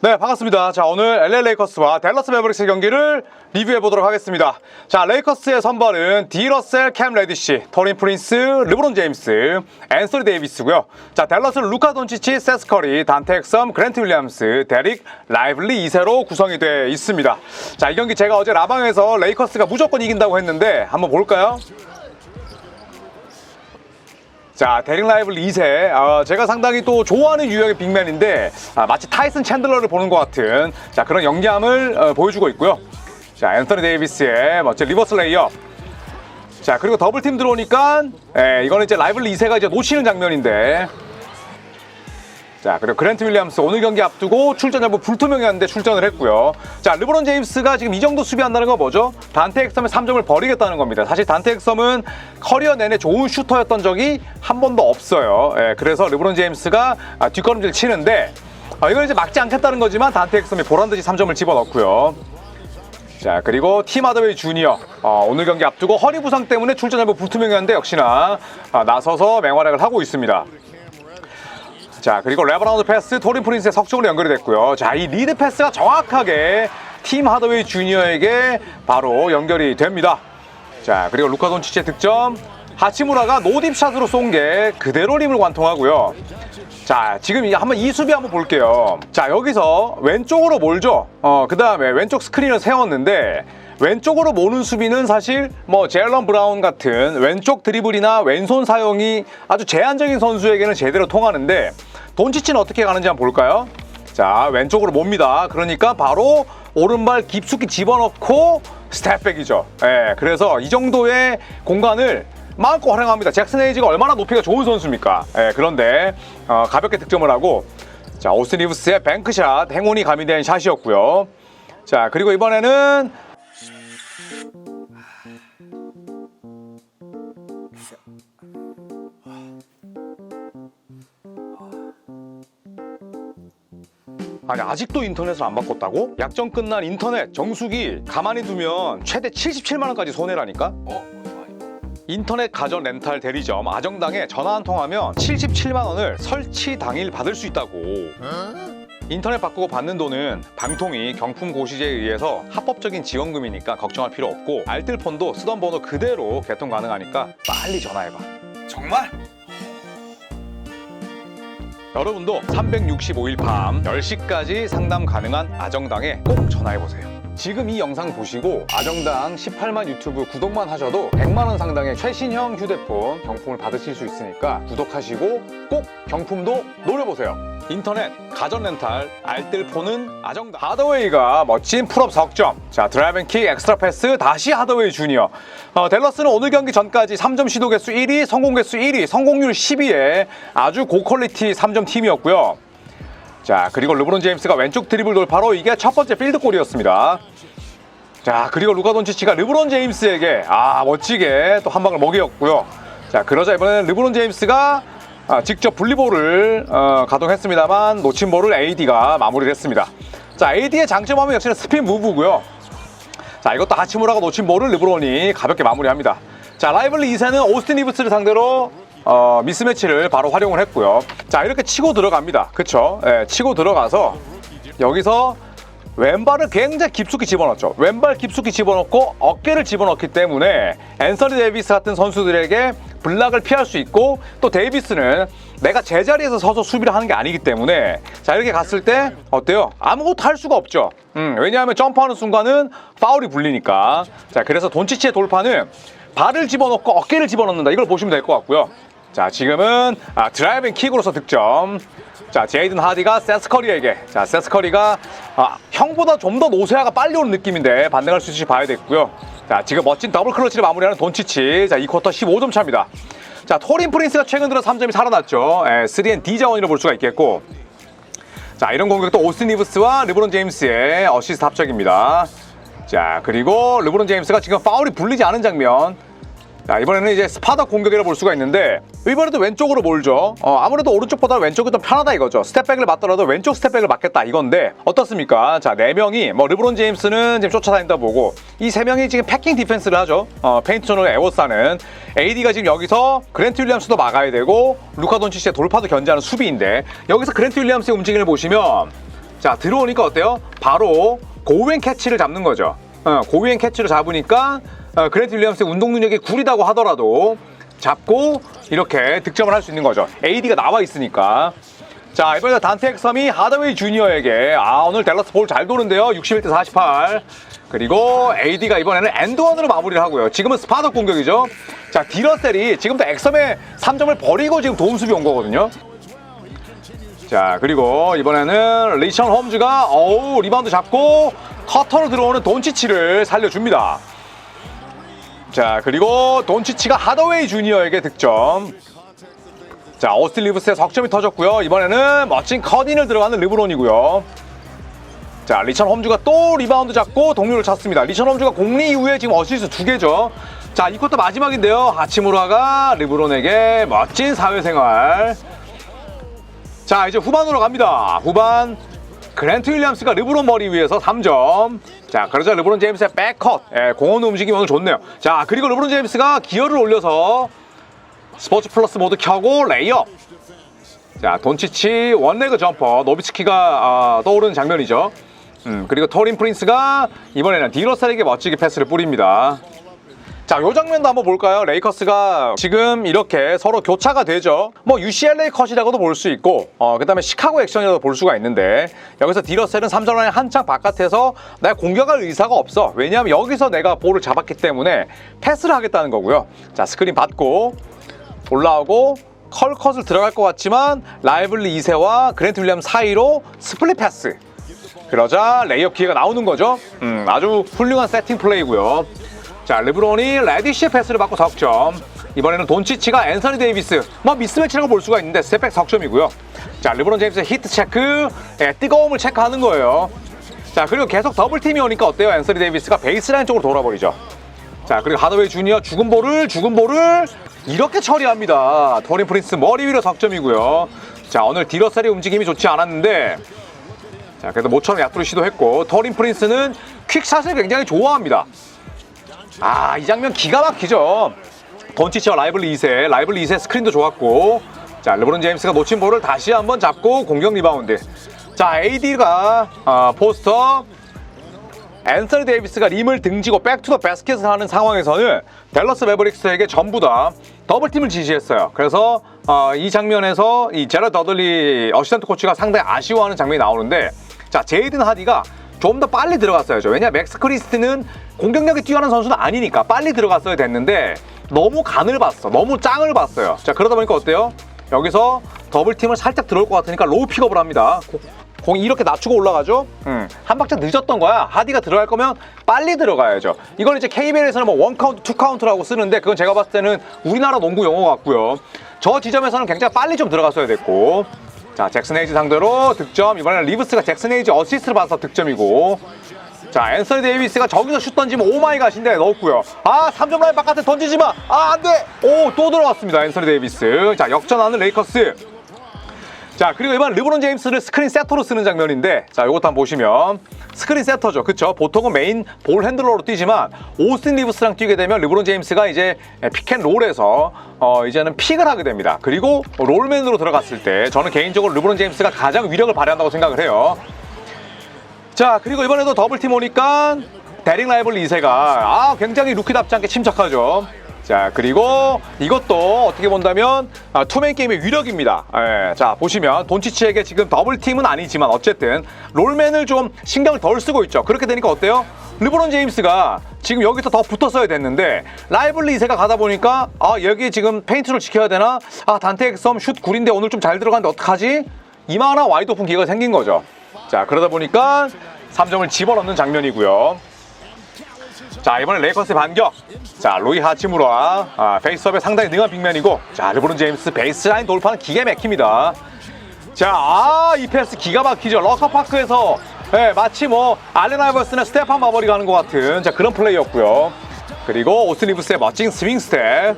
네, 반갑습니다. 자, 오늘 LA 레이커스와 댈러스 매버릭스 경기를 리뷰해 보도록 하겠습니다. 자, 레이커스의 선발은 디러셀, 캠 레디시, 토린 프린스, 르브론 제임스, 앤서니 데이비스고요. 자, 댈러스는 루카 돈치치, 세스 커리, 단테 엑섬, 그랜트 윌리엄스, 데릭 라이블리 2세로 구성이 되어 있습니다. 자, 이 경기 제가 어제 라방에서 레이커스가 무조건 이긴다고 했는데 한번 볼까요? 자, 데릭 라이블 2세. 어, 제가 상당히 또 좋아하는 유형의 빅맨인데, 아, 마치 타이슨 챈들러를 보는 것 같은, 자, 그런 영리함을 어, 보여주고 있고요. 자, 앤서니 데이비스의 멋진 리버스 레이업. 자, 그리고 더블팀 들어오니까, 예, 이거는 이제 라이블 2세가 이제 놓치는 장면인데, 자, 그리고 그랜트 윌리엄스 오늘 경기 앞두고 출전 여부 불투명했는데 출전을 했고요. 자, 르브론 제임스가 지금 이 정도 수비한다는 건 뭐죠? 단테 엑섬의 3점을 버리겠다는 겁니다. 사실 단테 엑섬은 커리어 내내 좋은 슈터였던 적이 한 번도 없어요. 예, 그래서 르브론 제임스가 아, 뒷걸음질 치는데 아, 이걸 이제 막지 않겠다는 거지만 단테 엑섬이 보란듯이 3점을 집어넣고요. 자 그리고 팀 하더웨이 주니어 어, 오늘 경기 앞두고 허리 부상 때문에 출전 여부 불투명했는데 역시나 아, 나서서 맹활약을 하고 있습니다. 자 그리고 레버라운드 패스 토린 프린스의 석점으로 연결이 됐고요. 자 이 리드 패스가 정확하게 팀 하더웨이 주니어에게 바로 연결이 됩니다. 자 그리고 루카 돈치치의 득점 하치무라가 노딥샷으로 쏜 게 그대로 림을 관통하고요. 자 지금 이- 한번 이 수비 한번 볼게요. 자 여기서 왼쪽으로 몰죠. 어 그 다음에 왼쪽 스크린을 세웠는데 왼쪽으로 모는 수비는 사실 뭐 제일런 브라운 같은 왼쪽 드리블이나 왼손 사용이 아주 제한적인 선수에게는 제대로 통하는데 돈치치는 어떻게 가는지 한번 볼까요? 자 왼쪽으로 몹니다. 그러니까 바로 오른발 깊숙이 집어넣고 스텝백이죠. 예, 그래서 이 정도의 공간을 마음껏 활용합니다. 잭슨 헤이지가 얼마나 높이가 좋은 선수입니까? 예, 그런데 어, 가볍게 득점을 하고 자 오스틴 리브스의 뱅크샷 행운이 가미된 샷이었고요. 자 그리고 이번에는 아니 아직도 인터넷을 안 바꿨다고? 약정 끝난 인터넷 정수기 가만히 두면 최대 77만 원까지 손해라니까? 인터넷 가전 렌탈 대리점 아정당에 전화 한 통하면 77만 원을 설치 당일 받을 수 있다고. 인터넷 바꾸고 받는 돈은 방통위 경품 고시제에 의해서 합법적인 지원금이니까 걱정할 필요 없고 알뜰폰도 쓰던 번호 그대로 개통 가능하니까 빨리 전화해봐. 정말? 여러분도 365일 밤 10시까지 상담 가능한 아정당에 꼭 전화해보세요. 지금 이 영상 보시고 아정당 18만 유튜브 구독만 하셔도 100만 원 상당의 최신형 휴대폰 경품을 받으실 수 있으니까 구독하시고 꼭 경품도 노려보세요. 인터넷, 가전 렌탈, 알뜰폰은 아정당. 하더웨이가 멋진 풀업 석점. 자, 드라이빙 킥, 엑스트라 패스, 다시 하더웨이 주니어. 어, 댈러스는 오늘 경기 전까지 3점 시도 개수 1위, 성공 개수 1위, 성공률 10위에 아주 고퀄리티 3점 팀이었고요. 자, 그리고 르브론 제임스가 왼쪽 드리블 돌파로 이게 첫 번째 필드골이었습니다. 자, 그리고 루카 돈치치가 르브론 제임스에게 아, 멋지게 또 한 방을 먹이었고요. 자, 그러자 이번에는 르브론 제임스가 아, 직접 분리볼을 어, 가동했습니다만 놓친 볼을 AD가 마무리를 했습니다. 자, AD의 장점하면 역시나 스핀 무브고요. 자, 이것도 하치무라가 놓친 볼을 르브론이 가볍게 마무리합니다. 자, 라이벌리 2세는 오스틴 리브스를 상대로 어, 미스매치를 바로 활용을 했고요. 자, 이렇게 치고 들어갑니다. 그쵸? 예, 치고 들어가서 여기서 왼발을 굉장히 깊숙이 집어넣죠. 왼발 깊숙이 집어넣고 어깨를 집어넣기 때문에 앤서니 데이비스 같은 선수들에게 블락을 피할 수 있고 또 데이비스는 내가 제자리에서 서서 수비를 하는 게 아니기 때문에 자 이렇게 갔을 때 어때요? 아무것도 할 수가 없죠. 음, 왜냐하면 점프하는 순간은 파울이 불리니까. 자 그래서 돈치치의 돌파는 발을 집어넣고 어깨를 집어넣는다. 이걸 보시면 될 것 같고요. 자 지금은 아, 드라이빙 킥으로서 득점. 자 제이든 하디가 세스커리에게 자 세스커리가 아, 형보다 좀 더 노세아가 빨리 오는 느낌인데 반등할 수 있을지 봐야 되고요. 자 지금 멋진 더블 클러치를 마무리하는 돈치치 자 이 쿼터 15점 차입니다. 자 토린 프린스가 최근 들어 3점이 살아났죠. 예, 3&D 자원이라 볼 수가 있겠고 자 이런 공격도 오스틴 리브스와 르브론 제임스의 어시스트 합작입니다. 자 그리고 르브론 제임스가 지금 파울이 불리지 않은 장면 자, 이번에는 이제 스파더 공격이라 볼 수가 있는데 이번에도 왼쪽으로 몰죠. 어, 아무래도 오른쪽보다 왼쪽이 더 편하다 이거죠. 스텝백을 맞더라도 왼쪽 스텝백을 맞겠다 이건데 어떻습니까? 자, 네 명이 뭐 르브론 제임스는 지금 쫓아다닌다 보고 이 세 명이 지금 패킹 디펜스를 하죠. 어, 페인트 존을 에워싸는 AD가 지금 여기서 그랜트 윌리엄스도 막아야 되고 루카 돈치치의 돌파도 견제하는 수비인데 여기서 그랜트 윌리엄스의 움직임을 보시면 자 들어오니까 어때요? 바로 고웬 캐치를 잡는 거죠. 어, 고웬 캐치를 잡으니까 어, 그랜트 윌리엄스의 운동 능력이 구리다고 하더라도 잡고 이렇게 득점을 할 수 있는 거죠. AD가 나와 있으니까. 자 이번에 단테 엑섬이 하더웨이 주니어에게 아 오늘 댈러스 볼 잘 도는데요. 61대 48 그리고 AD가 이번에는 엔드원으로 마무리를 하고요. 지금은 스파더 공격이죠. 자 디러셀이 지금도 엑섬의 3점을 버리고 지금 도움 수비 온 거거든요. 자 그리고 이번에는 리션 홈즈가 어우 리바운드 잡고 커터로 들어오는 돈치치를 살려줍니다 자 그리고 돈치치가 하더웨이 주니어에게 득점. 자 오스틴 리브스의 석점이 터졌고요. 이번에는 멋진 커딘을 들어가는 르브론이고요. 자 리천 홈즈가 또 리바운드 잡고 동료를 찾습니다. 리천 홈즈가 공리 이후에 지금 어시스트 두 개죠. 자 이 쿼터 마지막인데요. 하치무라가 르브론에게 멋진 사회생활. 자 이제 후반으로 갑니다. 후반 그랜트 윌리엄스가 르브론 머리 위에서 3점. 자 그러자 르브론 제임스의 백컷. 예, 공원 움직임이 오늘 좋네요. 자 그리고 르브론 제임스가 기어를 올려서 스포츠 플러스 모드 켜고 레이업. 자 돈치치 원레그 점퍼. 노비츠키가 아, 떠오르는 장면이죠. 음, 그리고 토린 프린스가 이번에는 디러셀에게 멋지게 패스를 뿌립니다 자, 요 장면도 한번 볼까요? 레이커스가 지금 이렇게 서로 교차가 되죠. 뭐 UCLA 컷이라고도 볼 수 있고, 어, 그다음에 시카고 액션이라도 볼 수가 있는데 여기서 디러셀은 3점 라인 한창 바깥에서 내가 공격할 의사가 없어. 왜냐하면 여기서 내가 볼을 잡았기 때문에 패스를 하겠다는 거고요. 자, 스크린 받고 올라오고 컬컷을 들어갈 것 같지만 라이블리 2세와 그랜트 윌리엄 사이로 스플릿 패스. 그러자 레이업 기회가 나오는 거죠. 음, 아주 훌륭한 세팅 플레이고요. 자, 르브론이 레디시의 패스를 받고 석점. 이번에는 돈치치가 앤서니 데이비스. 뭐 미스매치라고 볼 수가 있는데 스텝백 석점이고요. 자, 르브론 제임스의 히트 체크. 예, 뜨거움을 체크하는 거예요. 자, 그리고 계속 더블 팀이 오니까 어때요? 앤서니 데이비스가 베이스라인 쪽으로 돌아버리죠. 자, 그리고 하드웨이 주니어 죽은 볼을 죽은 볼을 이렇게 처리합니다. 토린 프린스 머리 위로 석점이고요. 자, 오늘 디러셀의 움직임이 좋지 않았는데 자, 그래도 모처럼 약도를 시도했고 토린 프린스는 퀵샷을 굉장히 좋아합니다. 아, 이 장면 기가 막히죠. 던치치와 라이블리 2세, 라이블리 2세 스크린도 좋았고, 자, 르브론 제임스가 놓친 볼을 다시 한번 잡고 공격 리바운드. 자, AD가 어, 포스터, 앤서니 데이비스가 림을 등지고 백투더 바스켓을 하는 상황에서는 댈러스 매버릭스에게 전부 다 더블팀을 지시했어요. 그래서 어, 이 장면에서 이 제라 더들리 어시스턴트 코치가 상당히 아쉬워하는 장면이 나오는데 자 제이든 하디가 좀 더 빨리 들어갔어야죠. 왜냐 맥스 크리스트는 공격력이 뛰어난 선수는 아니니까 빨리 들어갔어야 됐는데 너무 간을 봤어. 너무 짱을 봤어요. 자 그러다 보니까 어때요? 여기서 더블팀을 살짝 들어올 것 같으니까 로우 픽업을 합니다. 고- 공이 이렇게 낮추고 올라가죠? 음, 한 박자 늦었던 거야. 하디가 들어갈 거면 빨리 들어가야죠. 이걸 이제 KBL에서는 뭐 원카운트, 투카운트라고 쓰는데 그건 제가 봤을 때는 우리나라 농구 용어 같고요. 저 지점에서는 굉장히 빨리 좀 들어갔어야 됐고. 자, 잭슨 헤이즈 상대로 득점. 이번에는 리브스가 잭슨 헤이즈 어시스트를 받아서 득점이고. 자, 앤서니 데이비스가 저기서 슛 던지면 오마이갓인데 넣었고요. 아, 3점 라인 바깥에 던지지 마. 아, 안 돼. 오, 또 들어왔습니다. 앤서니 데이비스. 자, 역전하는 레이커스. 자 그리고 이번 르브론 제임스를 스크린 세터로 쓰는 장면인데 자 이것도 한번 보시면 스크린 세터죠. 그쵸? 보통은 메인 볼 핸들러로 뛰지만 오스틴 리브스랑 뛰게 되면 르브론 제임스가 이제 픽앤롤에서 어 이제는 픽을 하게 됩니다. 그리고 롤맨으로 들어갔을 때 저는 개인적으로 르브론 제임스가 가장 위력을 발휘한다고 생각을 해요. 자 그리고 이번에도 더블팀 오니까 데릭 라이벌 2세가 아 굉장히 루키답지 않게 침착하죠 자 그리고 이것도 어떻게 본다면 아, 투맨 게임의 위력입니다 예, 자 보시면 돈치치에게 지금 더블 팀은 아니지만 어쨌든 롤맨을 좀 신경을 덜 쓰고 있죠 그렇게 되니까 어때요? 르브론 제임스가 지금 여기서 더 붙었어야 됐는데 라이벌리 2세가 가다 보니까 아 여기 지금 페인트를 지켜야 되나? 아 단테 엑섬 슛 굴인데 오늘 좀 잘 들어갔는데 어떡하지? 이만한 와이드 오픈 기회가 생긴 거죠 자 그러다 보니까 3점을 집어넣는 장면이고요 자 이번엔 레이커스의 반격. 자 로이 하치무라 아, 페이스업에 상당히 능한 빅맨이고 자 르브론 제임스 베이스라인 돌파는 기가 막힙니다. 자아이 패스 기가 막히죠. 러커파크에서 예, 마치 뭐 알렌 아이버스나 스테판 마버리가 하는 것 같은 자 그런 플레이였고요. 그리고 오스틴 리브스의 멋진 스윙 스텝.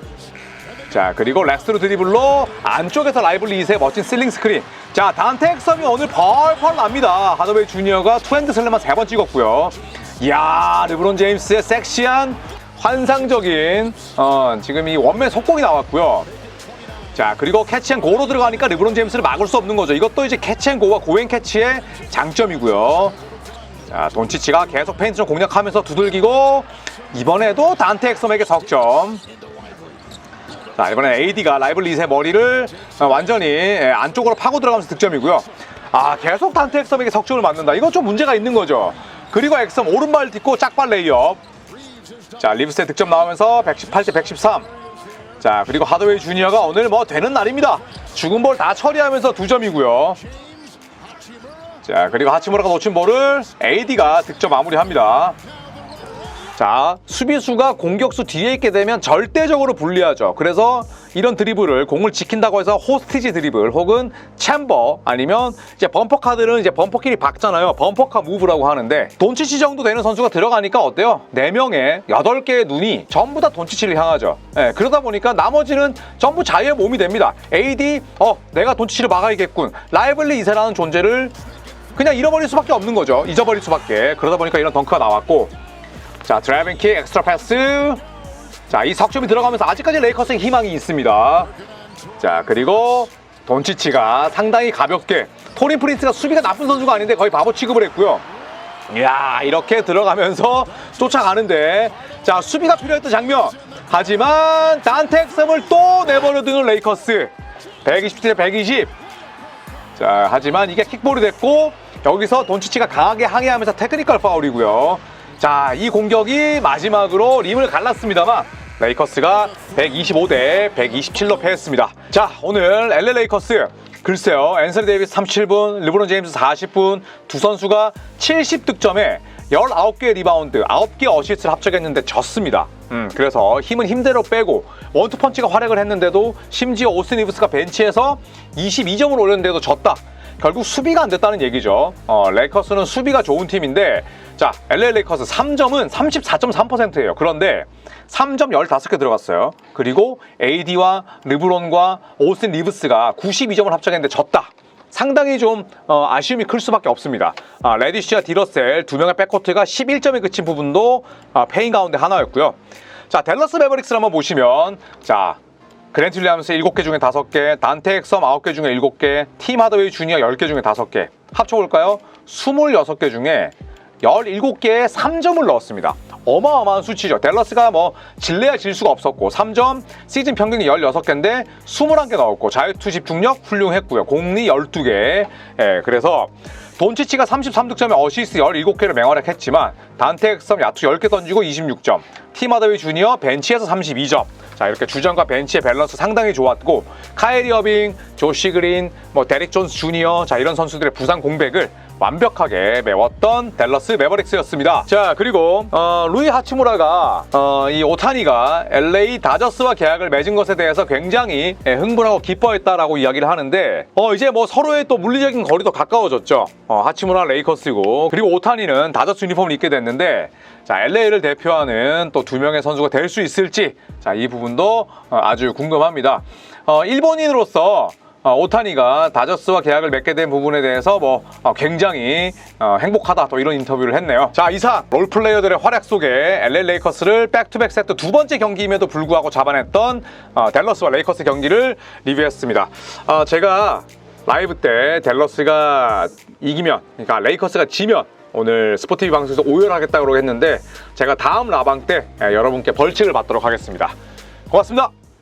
자 그리고 렉스로 드리블로 안쪽에서 라이블리 2세의 멋진 슬링 스크린. 자 단테 엑섬이 오늘 펄펄 납니다. 하더웨이 주니어가 투핸드 슬램만 세 번 찍었고요 이야 르브론 제임스의 섹시한 환상적인 어, 지금 이 원맨 속공이 나왔고요 자 그리고 캐치앤고로 들어가니까 르브론 제임스를 막을 수 없는 거죠. 이것도 이제 캐치앤고와 고행 캐치의 장점이고요. 자 돈치치가 계속 페인트 좀 공략하면서 두들기고 이번에도 단테 엑섬에게 석점. 자 이번에 AD가 라이벌 리스의 머리를 어, 완전히 예, 안쪽으로 파고 들어가면서 득점이고요. 아 계속 단테 엑섬에게 석점을 맞는다. 이건 좀 문제가 있는 거죠. 그리고 엑섬 오른발 딛고 짝발 레이업. 자 리브스의 득점 나오면서 118대 113. 자 그리고 하드웨이 주니어가 오늘 뭐 되는 날입니다. 죽은 볼 다 처리하면서 두 점이고요. 자 그리고 하치무라가 놓친 볼을 AD가 득점 마무리합니다. 자 수비수가 공격수 뒤에 있게 되면 절대적으로 불리하죠. 그래서 이런 드리블을 공을 지킨다고 해서 호스티지 드리블 혹은 챔버 아니면 이제 범퍼 카드는 이제 범퍼끼리 박잖아요. 범퍼카 무브라고 하는데 돈치치 정도 되는 선수가 들어가니까 어때요? 네 명의 여덟 개의 눈이 전부 다 돈치치를 향하죠. 예, 그러다 보니까 나머지는 전부 자유의 몸이 됩니다. AD 어 내가 돈치치를 막아야겠군. 라이벌리 이세라는 존재를 그냥 잃어버릴 수밖에 없는 거죠. 잊어버릴 수밖에. 그러다 보니까 이런 덩크가 나왔고 자 드라이빙 킥 엑스트라 패스. 자 이 석점이 들어가면서 아직까지 레이커스에 희망이 있습니다. 자 그리고 돈치치가 상당히 가볍게 토린 프린스가 수비가 나쁜 선수가 아닌데 거의 바보 취급을 했고요. 이야 이렇게 들어가면서 쫓아가는데 자 수비가 필요했던 장면. 하지만 단텍섬을 또 내버려 두는 레이커스. 127대 120 자, 하지만 이게 킥볼이 됐고 여기서 돈치치가 강하게 항의하면서 테크니컬 파울이고요. 자, 이 공격이 마지막으로 림을 갈랐습니다만 레이커스가 125대 127로 패했습니다. 자, 오늘 LA 레이커스 글쎄요. 앤서니 데이비스 37분, 르브론 제임스 40분 두 선수가 70득점에 19개의 리바운드, 9개 어시스트를 합작했는데 졌습니다. 음, 그래서 힘은 힘대로 빼고 원투펀치가 활약을 했는데도 심지어 오스틴 이브스가 벤치에서 22점을 올렸는데도 졌다. 결국 수비가 안 됐다는 얘기죠. 어, 레이커스는 수비가 좋은 팀인데 자, LA 레이커스 3점은 34.3%예요. 그런데 3점 15개 들어갔어요. 그리고 AD와 르브론과 오스틴 리브스가 92점을 합작했는데 졌다. 상당히 좀 어, 아쉬움이 클 수밖에 없습니다. 아, 레디쉬와 디러셀 두 명의 백코트가 11점에 그친 부분도 아, 페인 가운데 하나였고요. 자, 댈러스 매버릭스를 한번 보시면 자, 그랜트 윌리엄스 7개 중에 5개, 단테 엑섬 9개 중에 7개, 팀 하드웨이 주니어 10개 중에 5개. 합쳐볼까요? 26개 중에 17개의 3점을 넣었습니다. 어마어마한 수치죠. 댈러스가 뭐 질래야 질 수가 없었고 3점 시즌 평균이 16개인데 21개 넣었고 자유투 집중력 훌륭했고요. 공리 12개. 예, 그래서 돈치치가 33득점에 어시스트 17개를 맹활약했지만 단테 엑섬 야투 10개 던지고 26점. 팀 하드웨이 주니어 벤치에서 32점. 자 이렇게 주전과 벤치의 밸런스 상당히 좋았고 카이리 어빙, 조시 그린, 뭐 데릭 존스 주니어 자 이런 선수들의 부상 공백을 완벽하게 메웠던 댈러스 매버릭스였습니다. 자 그리고 어, 루이 하치무라가 어, 이 오타니가 LA 다저스와 계약을 맺은 것에 대해서 굉장히 예, 흥분하고 기뻐했다라고 이야기를 하는데 어, 이제 뭐 서로의 또 물리적인 거리도 가까워졌죠. 어, 하치무라 레이커스고 그리고 오타니는 다저스 유니폼을 입게 됐는데 자 LA를 대표하는 또 두 명의 선수가 될 수 있을지 자 이 부분도 어, 아주 궁금합니다. 어, 일본인으로서 어, 오타니가 다저스와 계약을 맺게 된 부분에 대해서 뭐 어, 굉장히 어, 행복하다 또 이런 인터뷰를 했네요. 자 이상 롤플레이어들의 활약 속에 LA 레이커스를 백투백 세트 두 번째 경기임에도 불구하고 잡아냈던 어, 댈러스와 레이커스 경기를 리뷰했습니다. 어, 제가 라이브 때 댈러스가 이기면 그러니까 레이커스가 지면 오늘 스포티비 방송에서 오열하겠다고 했는데 제가 다음 라방 때 예, 여러분께 벌칙을 받도록 하겠습니다. 고맙습니다.